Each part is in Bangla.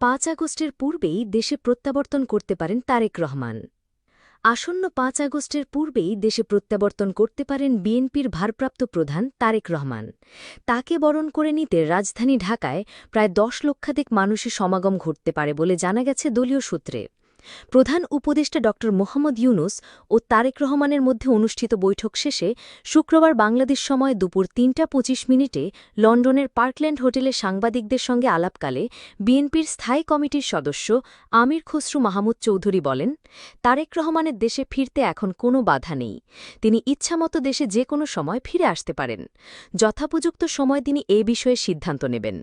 পাঁচ আগস্টের পূর্বেই দেশে প্রত্যাবর্তন করতে পারেন তারেক রহমান। আসন্ন পাঁচ আগস্টের পূর্বেই দেশে প্রত্যাবর্তন করতে পারেন বিএনপির ভারপ্রাপ্ত প্রধান তারেক রহমান। তাকে বরণ করে নিতে রাজধানী ঢাকায় প্রায় দশ লক্ষাধিক মানুষের সমাগম ঘটতে পারে বলে জানা গেছে দলীয় সূত্রে। প্রধান উপদেষ্টা ড. মোহাম্মদ ইউনুস ও তারেক রহমানের মধ্যে অনুষ্ঠিত বৈঠক শেষে শুক্রবার বাংলাদেশ সময় দুপুর তিনটা পঁচিশ মিনিটে লন্ডনের পার্কল্যান্ড হোটেলে সাংবাদিকদের সঙ্গে আলাপকালে বিএনপির স্থায়ী কমিটির সদস্য আমির খসরু মাহমুদ চৌধুরী বলেন, তারেক রহমানের দেশে ফিরতে এখন কোনো বাধা নেই। তিনি ইচ্ছামতো দেশে যে কোনো সময় ফিরে আসতে পারেন। যথাপযুক্ত সময় তিনি এ বিষয়ে সিদ্ধান্ত নেবেন।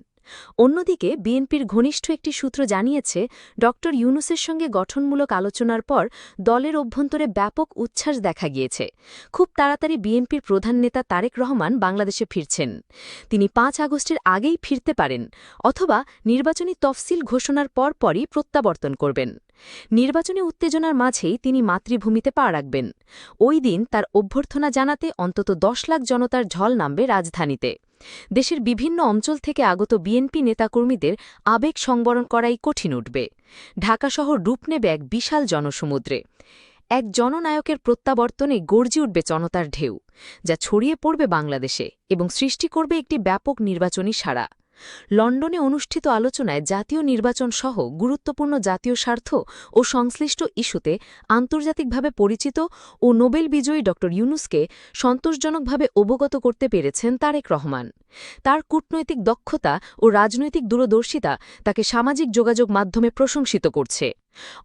অন্যদিকে, বিএনপির ঘনিষ্ঠ একটি সূত্র জানিয়েছে ড ইউনুসের সঙ্গে গঠনমূলক আলোচনার পর দলের অভ্যন্তরে ব্যাপক উচ্ছ্বাস দেখা গিয়েছে। খুব তাড়াতাড়ি বিএনপির প্রধান নেতা তারেক রহমান বাংলাদেশে ফিরছেন। তিনি পাঁচ আগস্টের আগেই ফিরতে পারেন, অথবা নির্বাচনী তফসিল ঘোষণার পর পরই প্রত্যাবর্তন করবেন। নির্বাচনী উত্তেজনার মাঝেই তিনি মাতৃভূমিতে পা রাখবেন। ওই দিন তার অভ্যর্থনা জানাতে অন্তত দশ লাখ জনতার ঝল নামবে রাজধানীতে। দেশের বিভিন্ন অঞ্চল থেকে আগত বিএনপি নেতাকর্মীদের আবেগ সংবরণ করাই কঠিন উঠবে। ঢাকা শহর রূপ নেবে এক বিশাল জনসমুদ্রে। এক জননায়কের প্রত্যাবর্তনে গর্জি উঠবে জনতার ঢেউ, যা ছড়িয়ে পড়বে বাংলাদেশে এবং সৃষ্টি করবে একটি ব্যাপক নির্বাচনী সাড়া। লন্ডনে অনুষ্ঠিত আলোচনায় জাতীয় নির্বাচন সহ গুরুত্বপূর্ণ জাতীয় স্বার্থ ও সংশ্লিষ্ট ইস্যুতে আন্তর্জাতিকভাবে পরিচিত ও নোবেল বিজয়ী ড ইউনুসকে সন্তোষজনকভাবে অবগত করতে পেরেছেন তারেক রহমান। তার কূটনৈতিক দক্ষতা ও রাজনৈতিক দূরদর্শিতা তাকে সামাজিক যোগাযোগ মাধ্যমে প্রশংসিত করছে।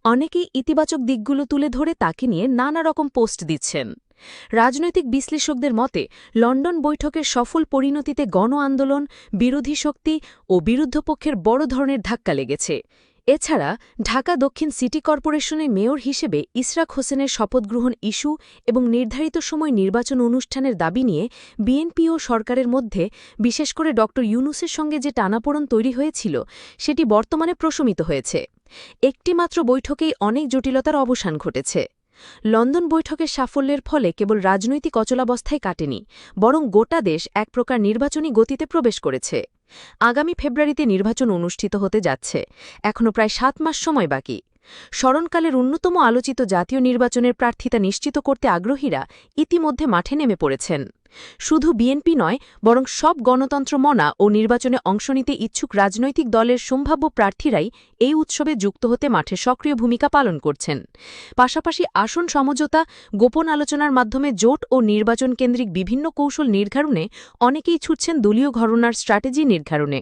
অনেকেই ইতিবাচক দিকগুলো তুলে ধরে তাকে নিয়ে নানা রকম পোস্ট দিচ্ছেন। রাজনৈতিক বিশ্লেষকদের মতে, লন্ডন বৈঠকের সফল পরিণতিতে গণ আন্দোলন, বিরোধী শক্তি ও বিরুদ্ধপক্ষের বড় ধরনের ধাক্কা লেগেছে। এছাড়া, ঢাকা দক্ষিণ সিটি কর্পোরেশনের মেয়র হিসেবে ইসরাক হোসেনের শপথগ্রহণ ইস্যু এবং নির্ধারিত সময় নির্বাচন অনুষ্ঠানের দাবি নিয়ে বিএনপি ও সরকারের মধ্যে, বিশেষ করে ড. ইউনুসের সঙ্গে যে টানাপোড়ন তৈরি হয়েছিল, সেটি বর্তমানে প্রশমিত হয়েছে। একটিমাত্র বৈঠকেই অনেক জটিলতার অবসান ঘটেছে। লন্ডন বৈঠকের সাফল্যের ফলে কেবল রাজনৈতিক অচলাবস্থায় কাটেনি, বরং গোটা দেশ এক প্রকার নির্বাচনী গতিতে প্রবেশ করেছে। আগামী ফেব্রুয়ারিতে নির্বাচন অনুষ্ঠিত হতে যাচ্ছে এখনও প্রায় সাত মাস সময় বাকি। স্মরণকালের অন্যতম আলোচিত জাতীয় নির্বাচনের প্রার্থিতা নিশ্চিত করতে আগ্রহীরা ইতিমধ্যে মাঠে নেমে পড়েছেন। শুধু বিএনপি নয়, বরং সব গণতন্ত্র মনা ও নির্বাচনে অংশ নিতে ইচ্ছুক রাজনৈতিক দলের সম্ভাব্য প্রার্থীরাই এই উৎসবে যুক্ত হতে মাঠে সক্রিয় ভূমিকা পালন করছেন। পাশাপাশি আসন সমঝোতা, গোপন আলোচনার মাধ্যমে জোট ও নির্বাচন কেন্দ্রিক বিভিন্ন কৌশল নির্ধারণে অনেকেই ছুটছেন দলীয় ঘটনার স্ট্র্যাটেজি নির্ধারণে।